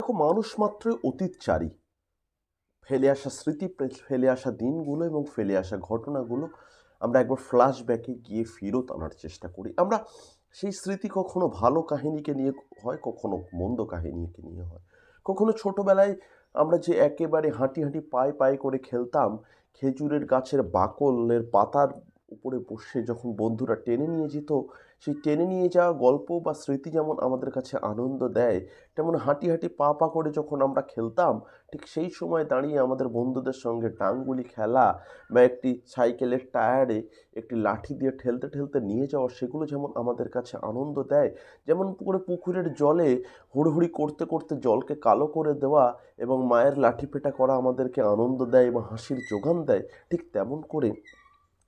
দেখো, মানুষ মাত্রই অতীতচারী। ফেলে আসা স্মৃতি, ফেলে আসা দিনগুলো এবং ফেলে আসা ঘটনাগুলো আমরা একবার ফ্ল্যাশব্যাকে গিয়ে ফেরত আনার চেষ্টা করি। আমরা সেই স্মৃতি কখনো ভালো কাহিনীকে নিয়ে হয়, কখনো মন্দ কাহিনীকে নিয়ে হয়। কখনো ছোটবেলায় আমরা যে একেবারে হাঁটি হাঁটি পায়ে পায়ে করে খেলতাম, খেজুরের গাছের বাকলের পাতার উপরে বসে যখন বন্ধুরা টেনে নিয়ে যেত, সেই টেনে নিয়ে যাওয়া গল্প বা স্মৃতি যেমন আমাদের কাছে আনন্দ দেয়, তেমন হাঁটি হাঁটি পা পা করে যখন আমরা খেলতাম, ঠিক সেই সময় দাঁড়িয়ে আমাদের বন্ধুদের সঙ্গে ডাংগুলি খেলা বা একটি সাইকেলের টায়ারে একটি লাঠি দিয়ে ঠেলতে ঠেলতে নিয়ে যাওয়া, সেগুলো যেমন আমাদের কাছে আনন্দ দেয়, যেমন করে পুকুরের জলে হুড়হুড়ি করতে করতে জলকে কালো করে দেওয়া এবং মায়ের লাঠি পেটা করা আমাদেরকে আনন্দ দেয় এবং হাসির যোগান দেয়, ঠিক তেমন করে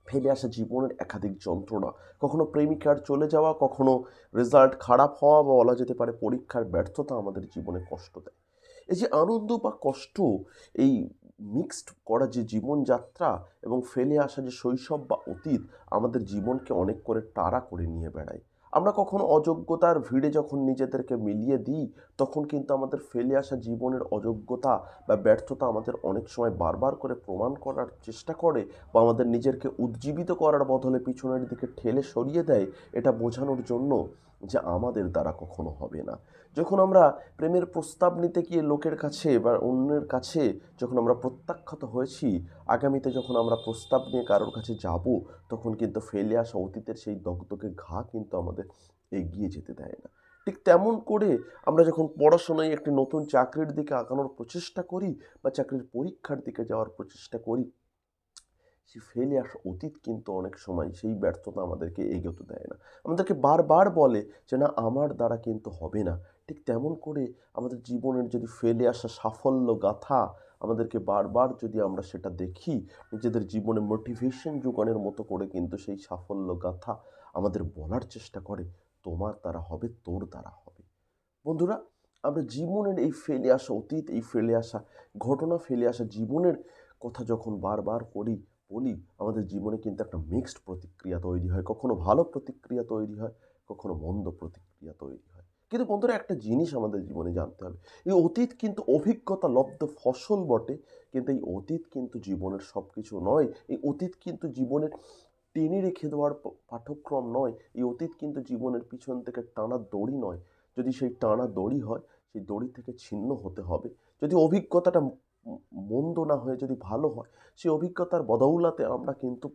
ফেলে আসা জীবনের একাধিক যন্ত্রণা। কখনো প্রেমিকার চলে যাওয়া, কখনো রেজাল্ট খারাপ হওয়া বা বলা যেতে পারে পরীক্ষার ব্যর্থতা আমাদের জীবনে কষ্ট দেয়। এই যে আনন্দ বা কষ্ট, এই মিক্সড করা যে জীবনযাত্রা এবং ফেলে আসা যে শৈশব বা অতীত আমাদের জীবনকে অনেক করে টাড়া করে নিয়ে বেড়ায়। আমরা কখনো অযোগ্যতার ভিড়ে যখন নিজেদেরকে মিলিয়ে দিই, তখন কিন্তু আমাদের ফেলে আসা জীবনের অযোগ্যতা বা ব্যর্থতা আমাদের অনেক সময় বারবার করে প্রমাণ করার চেষ্টা করে বা আমাদের নিজেরকে উজ্জীবিত করার বদলে পিছনের দিকে ঠেলে সরিয়ে দেয়, এটা বোঝানোর জন্য যে আমাদের দ্বারা কখনো হবে না। যখন আমরা প্রেমের প্রস্তাব নিতে গিয়ে লোকের কাছে বা অন্যের কাছে যখন আমরা প্রত্যাখ্যাত হয়েছি, আগামীতে যখন আমরা প্রস্তাব নিয়ে কারোর কাছে যাব, তখন কিন্তু ফেলে আসা অতীতের সেই দগদগে ঘা কিন্তু আমাদের এগিয়ে যেতে দেয় না। ঠিক তেমন করে আমরা যখন পড়াশোনায় একটি নতুন চাকরির দিকে আগানোর প্রচেষ্টা করি বা চাকরির পরীক্ষার দিকে যাওয়ার প্রচেষ্টা করি সেই ফেলে আসা অতীত কিন্তু অনেক সময় সেই ব্যর্থতা আমাদেরকে এগোতে দেয় না। আমাদেরকে বারবার বলে যে, না, আমার দ্বারা কিন্তু হবে না। ঠিক তেমন করে আমাদের জীবনের যদি ফেলে আসা সাফল্য গাথা আমাদেরকে বারবার যদি আমরা সেটা দেখি, নিজেদের জীবনে মোটিভেশন যোগানের মতো করে কিন্তু সেই সাফল্য গাথা আমাদের বলার চেষ্টা করে, তোমার দ্বারা হবে, তোর দ্বারা হবে। বন্ধুরা, আমরা জীবনের এই ফেলে আসা অতীত, এই ফেলে আসা ঘটনা ফেলে আসা জীবনের কথা যখন বারবার করি বলি আমাদের জীবনে কিন্তু একটা মিক্সড প্রতিক্রিয়া তৈরি হয়। কখনো ভালো প্রতিক্রিয়া তৈরি হয়, কখনো মন্দ প্রতিক্রিয়া তৈরি হয়। কিন্তু বন্ধুরা, একটা জিনিস আমাদের জীবনে জানতে হবে। এই অতীত কিন্তু অভিজ্ঞতা লব্ধ ফসল বটে, কিন্তু এই অতীত কিন্তু জীবনের সব কিছু নয়। এই অতীত কিন্তু জীবনের টেনে রেখে দেওয়ার পাঠ্যক্রম নয়। এই অতীত কিন্তু জীবনের পিছন থেকে টানা দড়ি নয়। যদি সেই টানা দড়ি হয়, সেই দড়ি থেকে ছিন্ন হতে হবে। যদি অভিজ্ঞতাটা মন্দ না হয়ে যদি ভালো হয় সেই অভিজ্ঞতার বদৌলাতে আমরা কিন্তু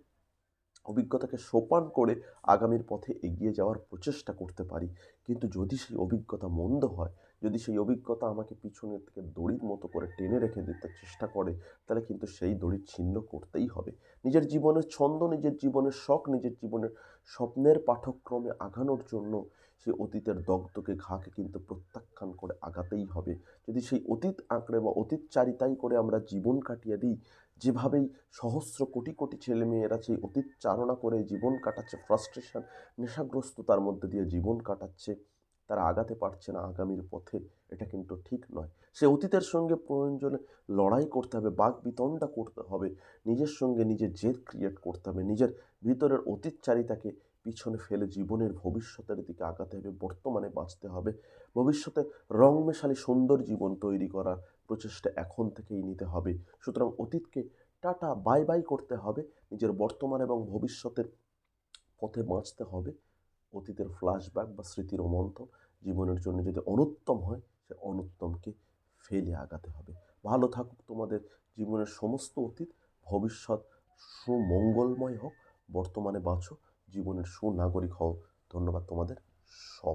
অভিজ্ঞতাকে সোপান করে আগামীর পথে এগিয়ে যাওয়ার প্রচেষ্টা করতে পারি। কিন্তু যদি সেই অভিজ্ঞতা মন্দ হয়, যদি সেই অভিজ্ঞতা আমাকে পিছনের থেকে দড়ির মতো করে টেনে রেখে দিতে চেষ্টা করে, তাহলে কিন্তু সেই দড়ি ছিন্ন করতেই হবে। নিজের জীবনের ছন্দ, নিজের জীবনের শখ, নিজের জীবনের স্বপ্নের পাঠক্রমে আগানোর জন্য সেই অতীতের দগদগে ঘাকে কিন্তু প্রত্যাখ্যান করে আগাতেই হবে। যদি সেই অতীত আঁকড়ে বা অতীত চারিতাই করে আমরা জীবন কাটিয়ে দিই যেভাবেই সহস্র কোটি কোটি ছেলেমেয়েরা সেই অতীত চারণা করে জীবন কাটাচ্ছে ফ্রাস্ট্রেশন নেশাগ্রস্ততার মধ্যে দিয়ে জীবন কাটাচ্ছে, তারা আগাতে পারছে না আগামীর পথে, এটা কিন্তু ঠিক নয়। সে অতীতের সঙ্গে প্রয়োজনে লড়াই করতে হবে, বাক বিতণ্ডা করতে হবে, নিজের সঙ্গে নিজের জেদ ক্রিয়েট করতে হবে, নিজের ভিতরের অতীতচারিতাকে পিছনে ফেলে জীবনের ভবিষ্যতের দিকে আগাতে হবে, বর্তমানে বাঁচতে হবে। ভবিষ্যতে রং মেশালি সুন্দর জীবন তৈরি করার প্রচেষ্টা এখন থেকেই নিতে হবে। সুতরাং অতীতকে টাটা বাই বাই করতে হবে। নিজের বর্তমান এবং ভবিষ্যতের পথে বাঁচতে হবে। অতীতের ফ্ল্যাশব্যাক বা স্মৃতির অমন্থন জীবনের জন্য যদি অনুত্তম হয়, সে অনুত্তমকে ফেলে আগাতে হবে। ভালো থাকুক তোমাদের জীবনের সমস্ত অতীত। ভবিষ্যৎ সুমঙ্গলময় হোক। বর্তমানে বাঁচো। জীবনের সুনাগরিক হও। ধন্যবাদ তোমাদের সব